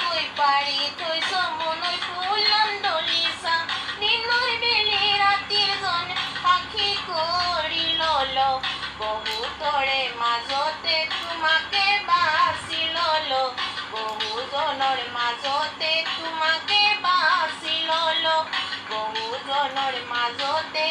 kuy pari tuy somo noy pulan dolisa dinoy beli ratir jon pakhi kori lolo বহু তরে মাজতে তোমাকে বাসি ললো বহু জনের মাজতে তোমাকে বাসি ললো বহু জনের মাজতে